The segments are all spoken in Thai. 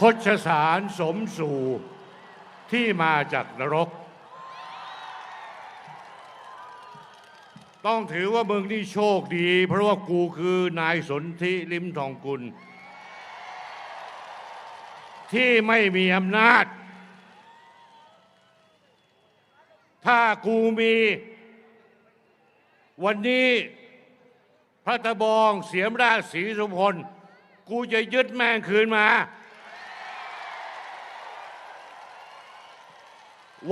คชสารสมสู่ที่มาจากนรก ต้องถือว่ามึงนี่โชคดี เพราะว่ากูคือนายสนธิลิมทองกุล ที่ไม่มีอำนาจ ถ้ากูมี วันนี้พระตะบองเสียมราชศรีสมพลกูจะยึดแม่งคืนมา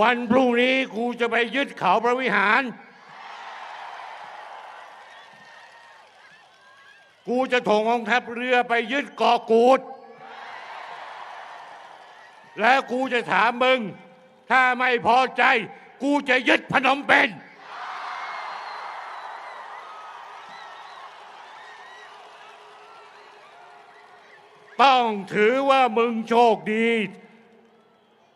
วันพรุ่งนี้กูจะไปยึดเขาพระวิหาร กูจะถงองทัพเรือไปยึดเกาะกูด แล้วกูจะถามมึง ถ้าไม่พอใจ กูจะยึดพนมเปญต้องถือว่ามึงโชคดี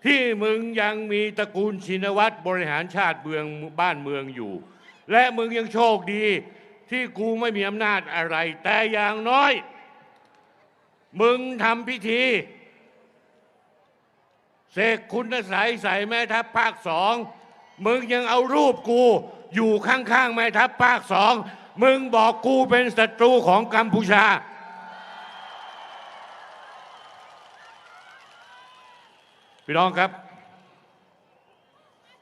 ที่มึงยังมีตระกูลชินวัตรบริหารชาติเมืองบ้านเมืองอยู่ และมึงยังโชคดีที่กูไม่มีอำนาจอะไร แต่อย่างน้อย มึงทำพิธีเสกคุณสายใส่แม่ทัพภาคสอง มึงยังเอารูปกูอยู่ข้างๆแม่ทัพภาคสอง มึงบอกกูเป็นศัตรูของกัมพูชา พี่น้องครับ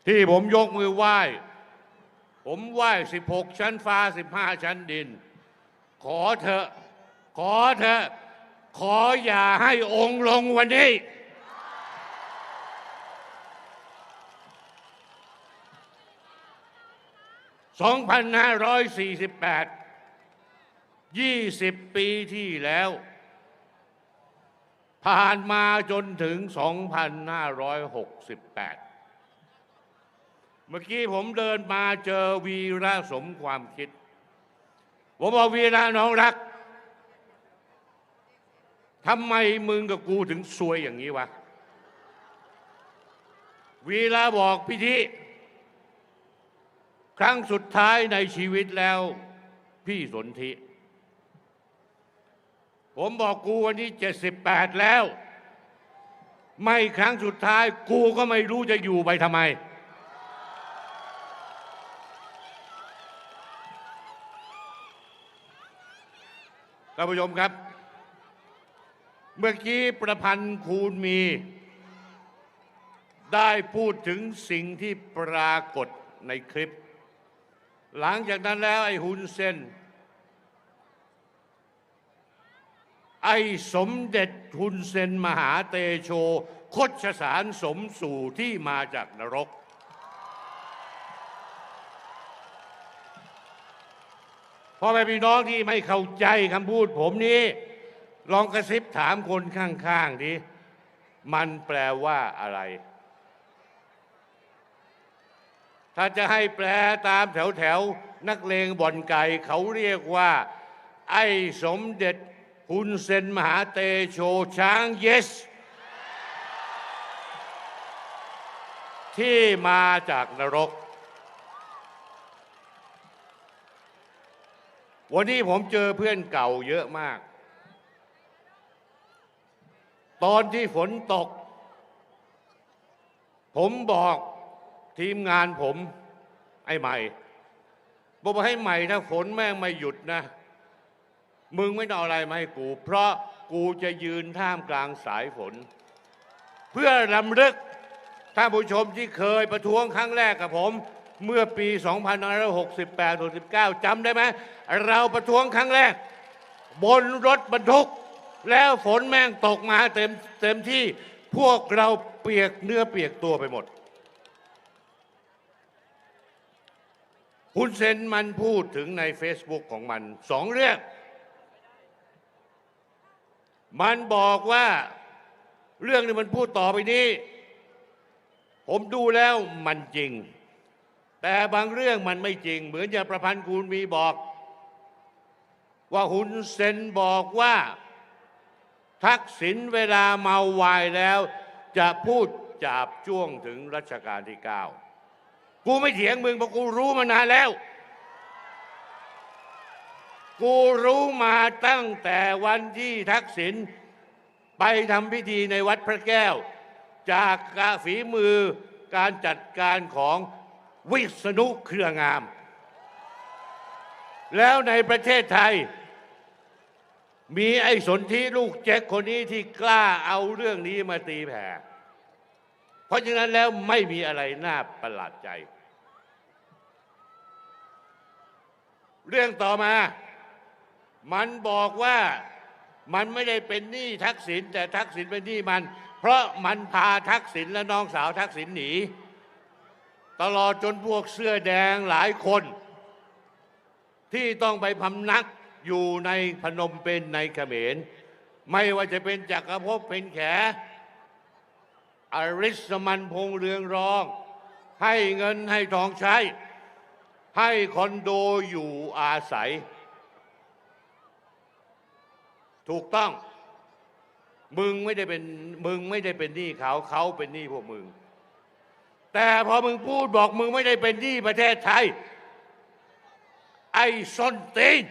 ที่ผมยกมือไหว้ ผมไหว้16ชั้นฟ้า15ชั้นดิน ขอเถอะ ขอเถอะ ขออย่าให้องค์ลงวันนี้ 2548 20 ปีที่แล้ว ผ่านมาจนถึง 2568 เมื่อกี้ผมเดินมาเจอวีระสมความคิด ผมบอกวีระน้องรักทำไมมึงกับกูถึงซวยอย่างนี้วะ วีระบอกพิธีครั้งสุดท้ายในชีวิตแล้ว พี่สนธิ ผมบอกกูวันนี้ 78 แล้ว ไม่ครั้งสุดท้าย กูก็ไม่รู้จะอยู่ไปทำไม ท่านผู้ชมครับ เมื่อกี้ประพันธ์คูณมี ได้พูดถึงสิ่งที่ปรากฏในคลิป หลังจากนั้นแล้วไอ้ฮุนเซน ไอ้สมเด็จฮุนเซนมหาเตโชคชสารสมสู่ที่มาจากนรก พ่อแม่พี่น้องที่ไม่เข้าใจคำพูดผมนี้ ลองกระซิบถามคนข้างๆดิมันแปลว่าอะไร ถ้าจะให้แปลตามแถวแถวๆนักเลงบ่อนไก่เขาเรียกว่า ไอ้สมเด็จ ฮุนเซนมหาเตโชช้างเยส ที่มาจากนรก วันนี้ผมเจอเพื่อนเก่าเยอะมาก ตอนที่ฝนตก ผมบอกทีมงานผมไอ้ใหม่บอกว่าให้ใหม่ถ้าฝนแม่งไม่หยุดนะ มึงไม่ต้องเอาอะไรมาให้กู เพราะกูจะยืนท่ามกลางสายฝน เพื่อรำลึกท่านผู้ชมที่เคยประท้วงครั้งแรกกับผม เมื่อปี 2568-69จำได้ไหมเราประท้วงครั้งแรก บนรถบรรทุก แล้วฝนแม่งตกมาเต็มเต็มที่พวกเราเปียกเนื้อเปียกตัวไปหมดฮุนเซนมันพูดถึงใน Facebook ของมันสองเรื่อง มันบอกว่าเรื่องที่มันพูดต่อไปนี้ ผมดูแล้วมันจริง แต่บางเรื่องมันไม่จริง เหมือนอย่างประพันธ์คูณมีบอก ว่าฮุนเซนบอกว่า ทักษิณเวลาเมาวายแล้ว จะพูดจาบจ้วงถึงรัชกาลที่เก้ากูไม่เถียงมึงเพราะกูรู้มานานแล้ว กูรู้มาตั้งแต่วันที่ทักษิณไปทำพิธีในวัดพระแก้ว จากกาฝีมือการจัดการของวิษณุเครืองาม แล้วในประเทศไทย มีไอ้สนธิลูกแจ็คคนนี้ที่กล้าเอาเรื่องนี้มาตีแผ่ เพราะฉะนั้นแล้วไม่มีอะไรน่าประหลาดใจ เรื่องต่อมา มันบอกว่ามันไม่ได้เป็นหนี้ทักษิณแต่ทักษิณเป็นหนี้มัน เพราะมันพาทักษิณและน้องสาวทักษิณหนี ตลอดจนพวกเสื้อแดงหลายคน ที่ต้องไปพำนักอยู่ในพนมเปญในเขมร ไม่ว่าจะเป็นจักรภพเป็นแขอริสมันพงเรืองรอง ให้เงินให้ทองใช้ ให้คอนโดอยู่อาศัย ถูกต้อง มึงไม่ได้เป็นมึงไม่ได้เป็นหนี้เขาเขาเป็นหนี้พวกมึง แต่พอมึงพูดบอกมึงไม่ได้เป็นหนี้ประเทศไทย ไอ้ส้นตีน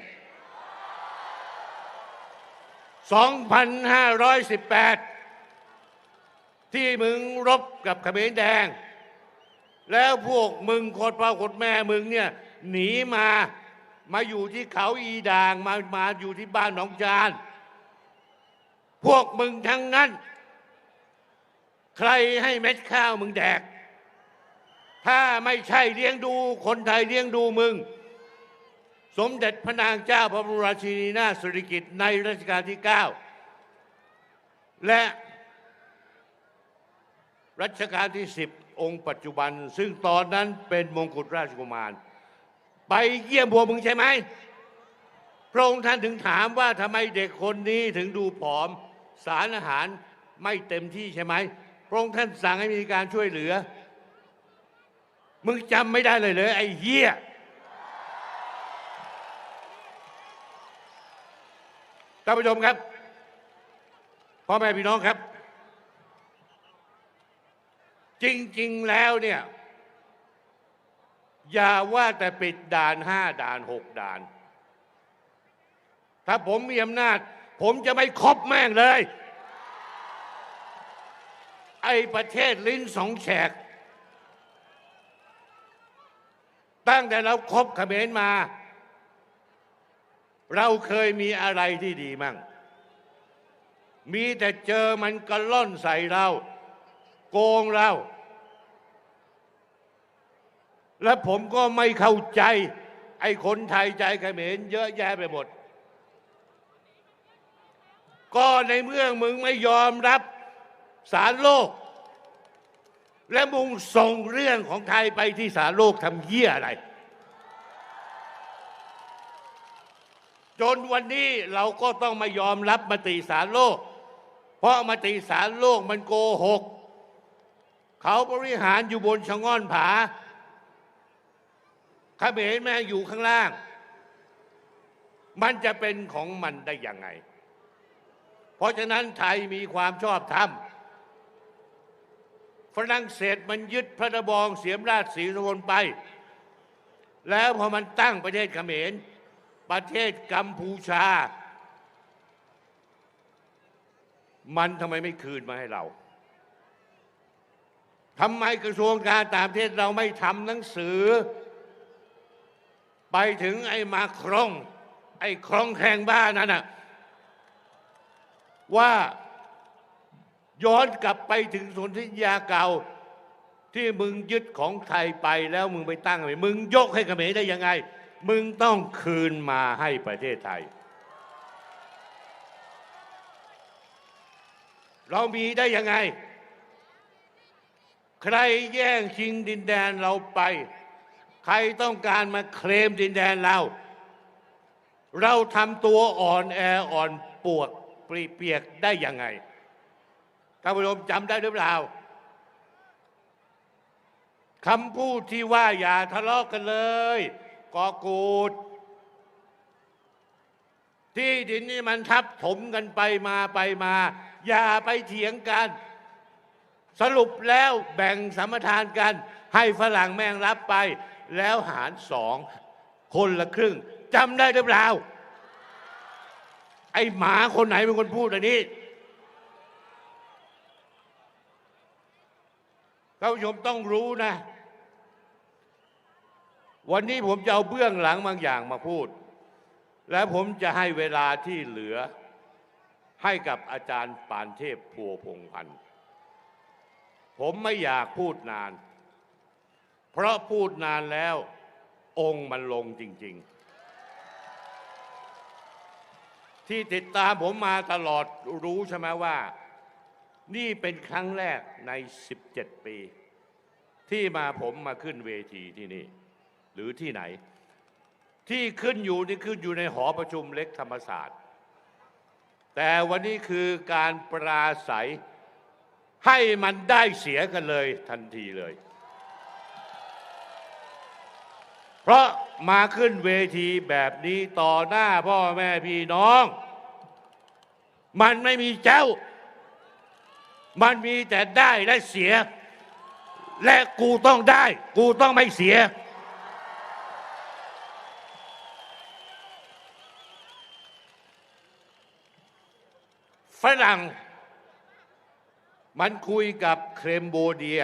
2518 ที่มึงรบกับเขมรแดง แล้วพวกมึงโคตรพ่อโคตรแม่มึงเนี่ยหนีมา มาอยู่ที่เขาอีด่าง มามาอยู่ที่บ้านหนองจาน พวกมึงทั้งนั้น ใครให้เม็ดข้าวมึงแดก ถ้าไม่ใช่เลี้ยงดูคนไทยเลี้ยงดูมึง สมเด็จพระนางเจ้าพระบรมราชินีนาถสิริกิติ์ในรัชกาลที่ 9 และรัชกาลที่ 10 องค์ปัจจุบัน ซึ่งตอนนั้นเป็นมงกุฎราชกุมาร ไปเยี่ยมพวกมึงใช่ไหมพระองค์ท่านถึงถามว่าทำไมเด็กคนนี้ถึงดูผอม สารอาหารไม่เต็มที่ใช่ไหมพระองค์ท่านสั่งให้มีการช่วยเหลือ มึงจำไม่ได้เลยเลยไอ้เหี้ยท่านผู้ชมครับพ่อแม่พี่น้องครับ จริง ๆ แล้วเนี่ย อย่าว่าแต่ปิดด่านห้าด่านหกด่าน ถ้าผมมีอำนาจ ผมจะไม่ครบแม่งเลย ไอ้ประเทศลิ้นสองแฉก ตั้งแต่เราครบเขมรมา เราเคยมีอะไรที่ดีมั่ง มีแต่เจอมันกระล่อนใส่เรา โกงเรา และผมก็ไม่เข้าใจ ไอ้คนไทยใจเขมรเยอะแยะไปหมด ก็ในเมื่อมึงไม่ยอมรับสารโลก และมึงส่งเรื่องของไทยไปที่สารโลกทำเหี้ยอะไร จนวันนี้เราก็ต้องมายอมรับมติสารโลก เพราะมติสารโลกมันโกหก เขาบริหารอยู่บนชะง่อนผาเขมรแม่อยู่ข้างล่าง มันจะเป็นของมันได้ยังไง ราะฉะนั้นไทยมีความชอบธรรมฝรั่งเศสมันยึดพระนบองเสียมราชสีนวลไป แล้วพอมันตั้งประเทศเขมร ประเทศกัมพูชา มันทำไมไม่คืนมาให้เราทำไมกระทรวงการต่างประเทศเราไม่ทำหนังสือ ไปถึงไอ้มาครอง ไอ้ครองแข่งบ้านนั่นน่ะ ว่าย้อนกลับไปถึงสนธิยาเก่าที่มึงยึดของไทยไปแล้วมึงไปตั้งไว้มึงยกให้เขมรได้ยังไง มึงต้องคืนมาให้ประเทศไทย เรามีได้ยังไง ใครแย่งชิงดินแดนเราไป ใครต้องการมาเคลมดินแดนเรา เราทำตัวอ่อนแออ่อนปวก ปรีเปียกได้ยังไงท่านผู้ชมจำได้หรือเปล่าคำพูดที่ว่าอย่าทะเลาะกกันเลยกอกูด ที่ดินนี่มันทับถมกันไปมาไปมา อย่าไปเถียงกัน สรุปแล้วแบ่งสมทานกัน ให้ฝรั่งแม่งรับไป แล้วหารสองคนละครึ่งจำได้หรือเปล่า ไอ้หมาคนไหนเป็นคนพูดอันนี้ท่านผู้ชมต้องรู้นะ วันนี้ผมจะเอาเบื้องหลังบางอย่างมาพูด และผมจะให้เวลาที่เหลือ ให้กับอาจารย์ปานเทพพัวพงพันธ์ผมไม่อยากพูดนาน เพราะพูดนานแล้วองค์มันลงจริง ๆ ที่ติดตามผมมาตลอดรู้ใช่ไหมว่า นี่เป็นครั้งแรกใน 17 ปี ที่มาผมมาขึ้นเวทีที่นี่ หรือที่ไหน ที่ขึ้นอยู่นี่ขึ้นอยู่ในหอประชุมเล็กธรรมศาสตร์ แต่วันนี้คือการปราศัยให้มันได้เสียกันเลยทันทีเลย เพราะมาขึ้นเวทีแบบนี้ต่อหน้าพ่อแม่พี่น้อง มันไม่มีเจ้า มันมีแต่ได้และเสีย และกูต้องได้ กูต้องไม่เสีย ฝรั่งมันคุยกับเครมโบเดีย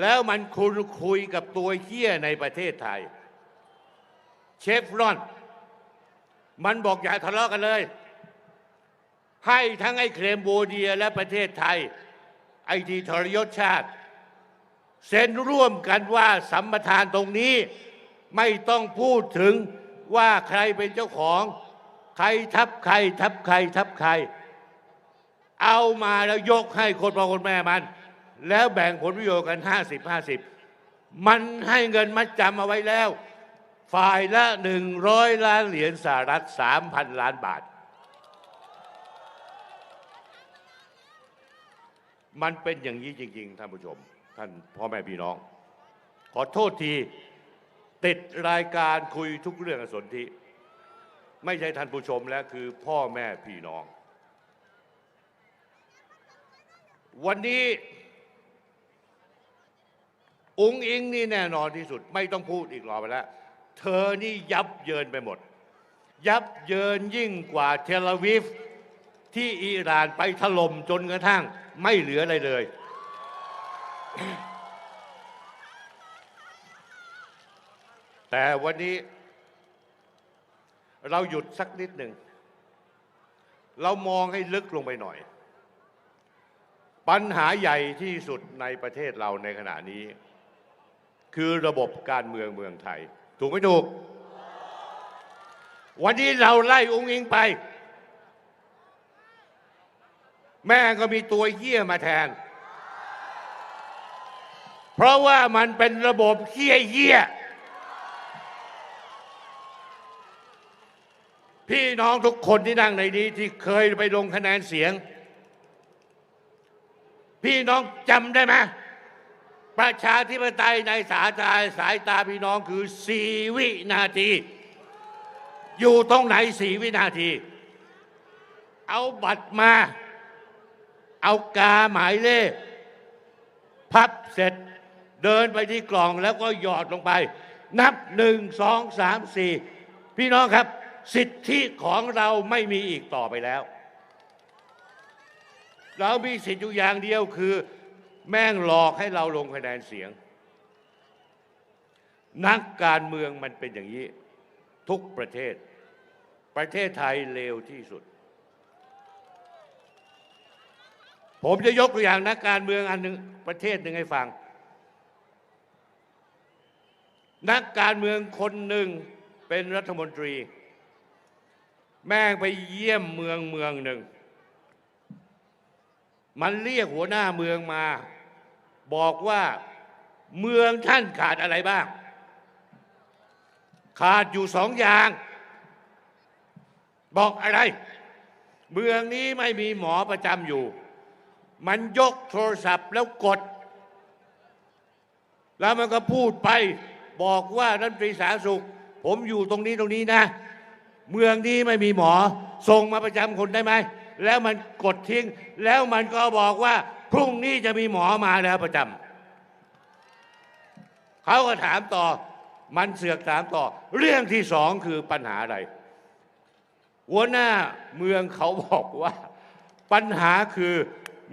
แล้วมันคุยคุยกับตัวเฮี้ยในประเทศไทย เชฟรอน มันบอกอย่าทะเลาะกันเลย ให้ทั้งไอ้เครมโบเดียและประเทศไทย ไอทีทรยศชาติ เซ็นร่วมกันว่าสัมปทานตรงนี้ไม่ต้องพูดถึงว่าใครเป็นเจ้าของ ใครทับใครทับใครทับใคร เอามาแล้วยกให้คนพ่อคนแม่มัน แล้วแบ่งผลประโยชน์กัน 50 50 มันให้เงินมัดจำเอาไว้แล้ว ฝ่ายละ 100 ล้านเหรียญสหรัฐ 3,000 ล้านบาท มันเป็นอย่างนี้จริง ๆ ท่านผู้ชม ท่านพ่อแม่พี่น้อง ขอโทษที ติดรายการคุยทุกเรื่องสนธิไม่ใช่ท่านผู้ชมแล้วคือพ่อแม่พี่น้อง วันนี้ องอิงนี่แน่นอนที่สุด ไม่ต้องพูดอีกรอไปแล้ว เธอนี่ยับเยินไปหมด ยับเยินยิ่งกว่าเทลวิฟที่อิหร่านไปถล่มจนกระทั่งไม่เหลืออะไรเลย แต่วันนี้ เราหยุดสักนิดหนึ่ง เรามองให้ลึกลงไปหน่อย ปัญหาใหญ่ที่สุดในประเทศเราในขณะนี้ คือระบบการเมืองเมืองไทย ถูกไม่ถูก วันนี้เราไล่องค์อิงไป แม่ก็มีตัวเหี้ยมาแทน เพราะว่ามันเป็นระบบเหี้ยเหี้ยพี่น้องทุกคนที่นั่งในนี้ที่เคยไปลงคะแนนเสียง พี่น้องจำได้ไหม ประชาธิปไตยในสายตาสายตาพี่น้องคือสี่วินาที อยู่ตรงไหนสี่วินาที เอาบัตรมา เอากาหมายเลข พับเสร็จเดินไปที่กล่องแล้วก็หยอดลงไป นับหนึ่งสองสามสี่พี่น้องครับ สิทธิของเราไม่มีอีกต่อไปแล้ว เรามีสิทธิอยู่อย่างเดียวคือ แม่งหลอกให้เราลงคะแนนเสียง นักการเมืองมันเป็นอย่างนี้ ทุกประเทศ ประเทศไทยเลวที่สุด ผมจะยกตัวอย่างนักการเมืองอันหนึ่งประเทศหนึ่งให้ฟัง นักการเมืองคนหนึ่งเป็นรัฐมนตรี แม่งไปเยี่ยมเมืองเมืองหนึ่งมันเรียกหัวหน้าเมืองมา บอกว่าเมืองท่านขาดอะไรบ้าง ขาดอยู่สองอย่าง บอกอะไร เมืองนี้ไม่มีหมอประจำอยู่ มันยกโทรศัพท์แล้วกด แล้วมันก็พูดไป บอกว่ารัฐมนตรีสาธารณสุข ผมอยู่ตรงนี้ตรงนี้นะ เมืองนี้ไม่มีหมอ ส่งมาประจำคนได้ไหมแล้วมันกดทิ้ง แล้วมันก็บอกว่า พรุ่งนี้จะมีหมอมาแล้วประจำเขาก็ถามต่อ มันเสือกถามต่อ เรื่องที่สองคือปัญหาอะไร หัวหน้าเมืองเขาบอกว่า ปัญหาคือ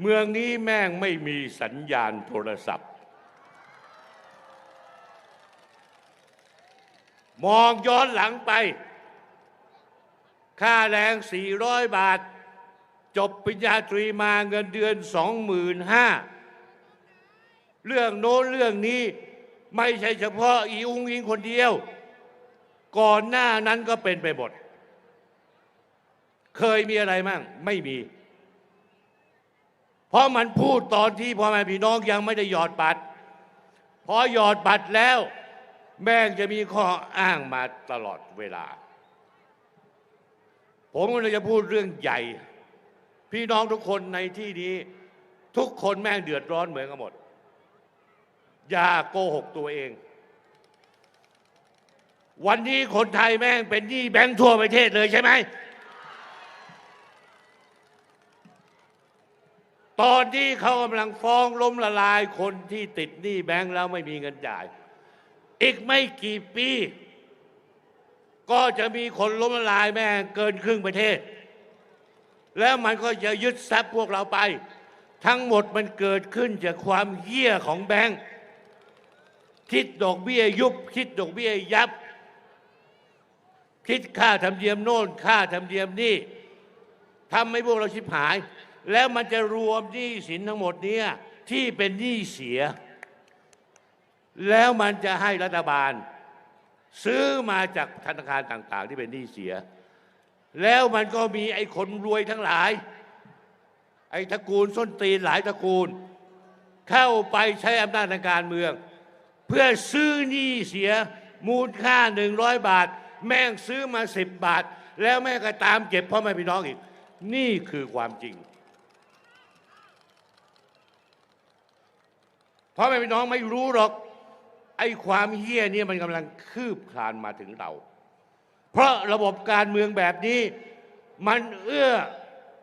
เมืองนี้แม่งไม่มีสัญญาณโทรศัพท์ มองย้อนหลังไป ค่าแรง 400 บาท จบปริญญาตรีมาเงินเดือน25,000เรื่องโน้นเรื่องนี้ไม่ใช่เฉพาะอีอุงอิงคนเดียว ก่อนหน้านั้นก็เป็นไปหมด เคยมีอะไรมั่งไม่มี เพราะมันพูดตอนที่พ่อแม่พี่น้องยังไม่ได้หยอดบัตรพอหยอดบัตรแล้ว แม่งจะมีข้ออ้างมาตลอดเวลา ผมก็เลยจะพูดเรื่องใหญ่ พี่น้องทุกคนในที่นี้ ทุกคนแม่งเดือดร้อนเหมือนกันหมด อย่าโกหกตัวเอง วันนี้คนไทยแม่งเป็นหนี้แบงค์ทั่วประเทศเลยใช่ไหมตอนที่เขากำลังฟ้องล้มละลายคนที่ติดหนี้แบงค์แล้วไม่มีเงินจ่าย อีกไม่กี่ปี ก็จะมีคนล้มละลายแม่งเกินครึ่งประเทศ แล้วมันก็จะยึดทรัพย์พวกเราไป ทั้งหมดมันเกิดขึ้นจากความเหี้ยของแบงค์คิดดอกเบี้ยยุบ คิดดอกเบี้ยยับ คิดค่าธรรมเนียมโน่นค่าธรรมเนียมนี่ทำให้พวกเราชิบหาย แล้วมันจะรวมหนี้สินทั้งหมดเนี้ที่เป็นหนี้เสีย แล้วมันจะให้รัฐบาล ซื้อมาจากธนาคารต่าง ๆ ที่เป็นหนี้เสีย แล้วมันก็มีไอ้คนรวยทั้งหลาย ไอ้ตระกูลส้นตีนหลายตระกูล เข้าไปใช้อำนาจทางการเมือง เพื่อซื้อหนี้เสียมูลค่าหนึ่งร้อยบาท แม่งซื้อมาสิบบาท แล้วแม่งก็ตามเก็บพ่อแม่พี่น้องอีก นี่คือความจริงพ่อแม่พี่น้องไม่รู้หรอก ไอ้ความเหี้ยนี่มันกำลังคืบคลานมาถึงเรา เพราะระบบการเมืองแบบนี้ มันเอื้อ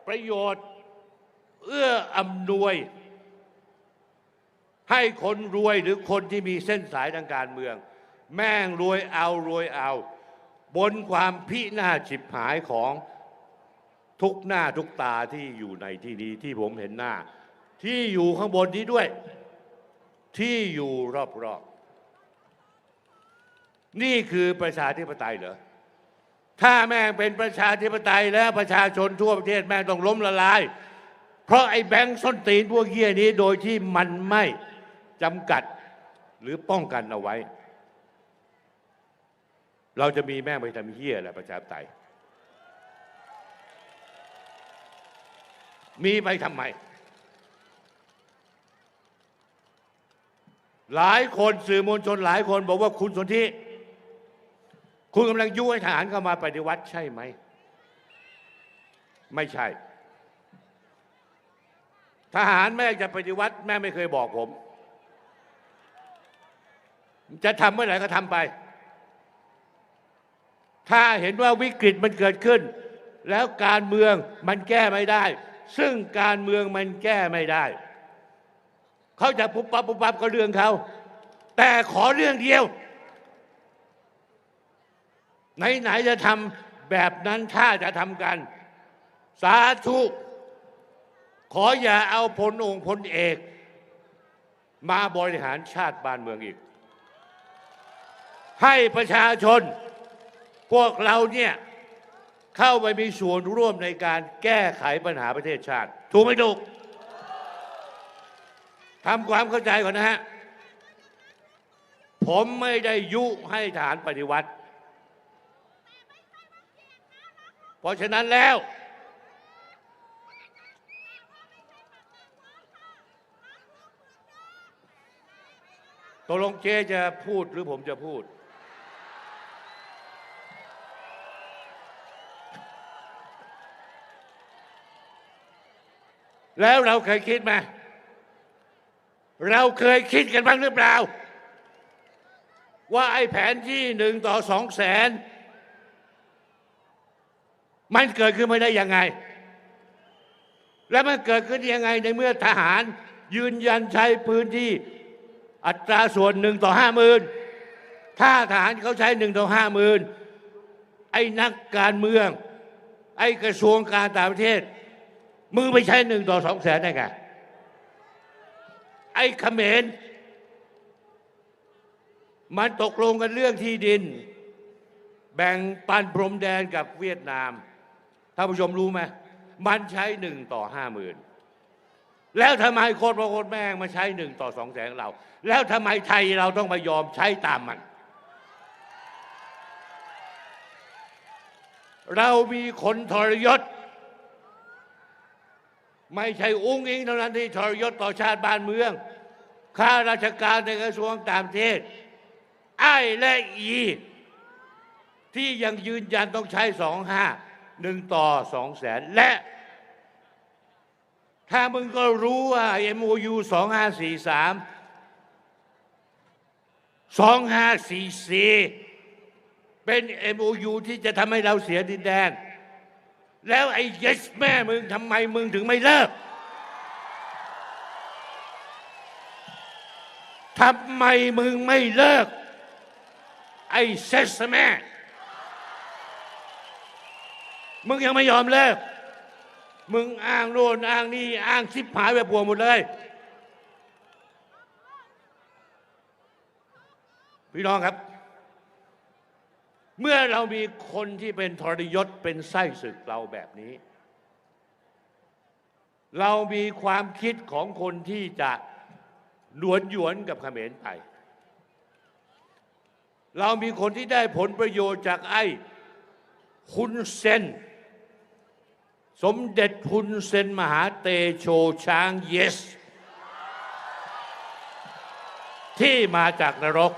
ประโยชน์ เอื้ออำนวย ให้คนรวยหรือคนที่มีเส้นสายทางการเมือง แม่งรวยเอารวยเอา บนความพินาศฉิบหายของทุกหน้าทุกตาที่อยู่ในที่นี้ที่ผมเห็นหน้า ที่อยู่ข้างบนนี้ด้วย ที่อยู่รอบๆนี่คือประชาธิปไตยเหรอ ถ้าแม่งเป็นประชาธิปไตยแล้วประชาชนทั่วประเทศแม่งต้องล้มละลาย เพราะไอ้แบงค์ส้นตีนพวกเหี้ยนี้โดยที่มันไม่จำกัดหรือป้องกันเอาไว้ เราจะมีแม่งไปทำเหี้ยอะไรประชาธิปไตย มีไปทำไม หลายคนสื่อมวลชนหลายคนบอกว่าคุณสนธิ คุณกำลังยุให้ทหารเข้ามาปฏิวัติใช่ไหม ไม่ใช่ ทหารแม่จะปฏิวัติ แม่ไม่เคยบอกผม จะทำเมื่อไหร่ก็ทำไป ถ้าเห็นว่าวิกฤตมันเกิดขึ้น แล้วการเมืองมันแก้ไม่ได้ ซึ่งการเมืองมันแก้ไม่ได้ เขาจะปุ๊บปั๊บปุ๊บปั๊บก็เรื่องเขา แต่ขอเรื่องเดียว ไหนๆจะทำแบบนั้นถ้าจะทำกัน สาธุขออย่าเอาพลองค์พลเอก มาบริหารชาติบ้านเมืองอีก ให้ประชาชน พวกเราเนี่ยเข้าไปมีส่วนร่วมในการแก้ไขปัญหาประเทศชาติ ถูกไหมถูกทำความเข้าใจก่อนนะฮะ ผมไม่ได้ยุให้ฐานปฏิวัติ เพราะฉะนั้นแล้ว ตกลงเจจะพูดหรือผมจะพูด แล้วเราเคยคิดไหมเราเคยคิดกันบ้างหรือเปล่า ว่าไอ้แผนที่หนึ่งต่อสองแสน มันเกิดขึ้นมาได้ยังไง และมันเกิดขึ้นยังไงในเมื่อทหาร ยืนยันใช้พื้นที่อัตราส่วนหนึ่งต่อห้าหมื่นถ้าทหารเขาใช้หนึ่งต่อห้าหมื่นไอ้นักการเมือง ไอ้กระทรวงการต่างประเทศมึงไปใช้หนึ่งต่อสองแสนได้ไงไอ้เขมรมันตกลงกันเรื่องที่ดิน แบ่งปันพรมแดนกับเวียดนาม ท่านผู้ชมรู้ไหมมันใช้หนึ่งต่อห้าหมื่นแล้วทำไมโคตรพ่อโคตรแม่งมาใช้หนึ่งต่อสองแสนเรา แล้วทำไมไทยเราต้องมายอมใช้ตามมัน เรามีคนทรยศ ไม่ใช่อุ้งอิงเท่านั้นที่ทรยศต่อชาติบ้านเมือง ข้าราชการในกระทรวงต่างประเทศไอ้และอี ที่ยังยืนยันต้องใช้สองห้า หนึ่งต่อสองแสนและ ถ้ามึงก็รู้ว่า MOU 2543 2544เป็น MOU ที่จะทำให้เราเสียดินแดน แล้วไอ้ yes แม่มึงทำไมมึงถึงไม่เลิกทำไมมึงไม่เลิก ไอ้เซสแม่ มึงยังไม่ยอมเลิกมึงอ้างโน่นอ้างนี่อ้างชิบหายแบบพวหมดเลย พี่น้องครับ เมื่อเรามีคนที่เป็นทรยศเป็นไส้ศึกเราแบบนี้ เรามีความคิดของคนที่จะหนวนหยวนกับเขมรไป เรามีคนที่ได้ผลประโยชน์จากไอ้คุณเซน สมเด็จคุณเซนมหาเตโชช้างเยส ที่มาจากนรก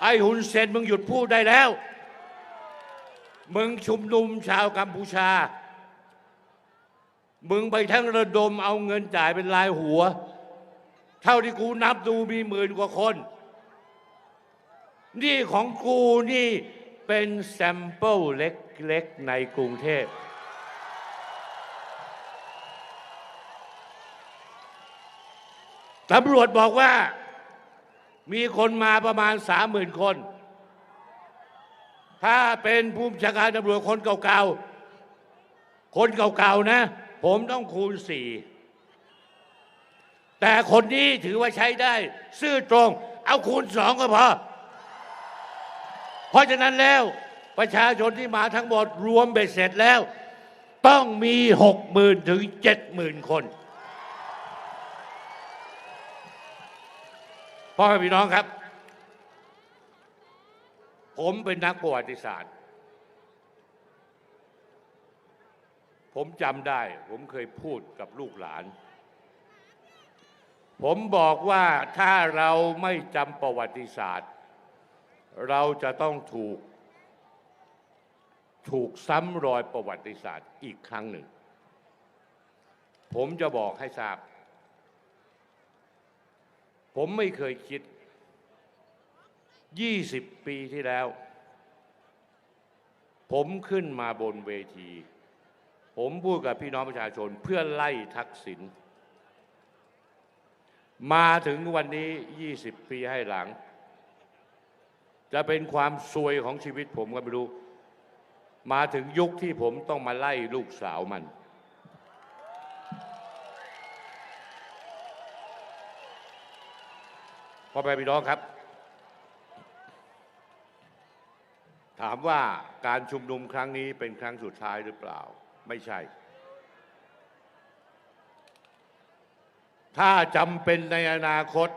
ไอ้หุนเซนมึงหยุดพูดได้แล้ว มึงชุมนุมชาวกัมพูชา มึงไปทั้งระดมเอาเงินจ่ายเป็นรายหัว เท่าที่กูนับดูมีหมื่นกว่าคน นี่ของกูนี่เป็นแซมเปิลเล็ก ๆในกรุงเทพ ตำรวจบอกว่ามีคนมาประมาณสามหมื่นคน ถ้าเป็นผู้บัญชาการตำรวจคนเก่าๆ คนเก่าๆนะ ผมต้องคูณสี่แต่คนนี้ถือว่าใช้ได้ ซื่อตรง เอาคูณสองก็พอ เพราะฉะนั้นแล้ว ประชาชนที่มาทั้งหมดรวมเบ็ดเสร็จแล้ว ต้องมีหกหมื่นถึงเจ็ดหมื่นคนพ่อแม่พี่น้องครับ ผมเป็นนักประวัติศาสตร์ ผมจำได้ ผมเคยพูดกับลูกหลาน ผมบอกว่าถ้าเราไม่จำประวัติศาสตร์ เราจะต้องถูก ถูกซ้ำรอยประวัติศาสตร์อีกครั้งหนึ่ง ผมจะบอกให้ทราบ ผมไม่เคยคิด 20 ปีที่แล้ว ผมขึ้นมาบนเวที ผมพูดกับพี่น้องประชาชนเพื่อไล่ทักษิณมาถึงวันนี้ 20 ปีให้หลัง จะเป็นความซวยของชีวิตผมก็ไม่รู้ มาถึงยุคที่ผมต้องมาไล่ลูกสาวมันพ่อแม่พี่น้องครับ ถามว่าการชุมนุมครั้งนี้เป็นครั้งสุดท้ายหรือเปล่า ไม่ใช่ ถ้าจำเป็นในอนาคต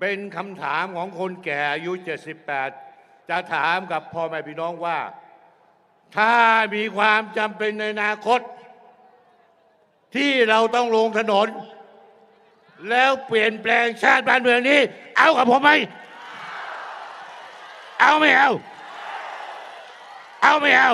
เป็นคำถามของคนแก่อายุ 78 จะถามกับพ่อแม่พี่น้องว่า ถ้ามีความจำเป็นในอนาคต ที่เราต้องลงถนน แล้วเปลี่ยนแปลงชาติบ้านเมืองนี้ เอากับผมไหมเอาไม่เอา เอาไม่เอา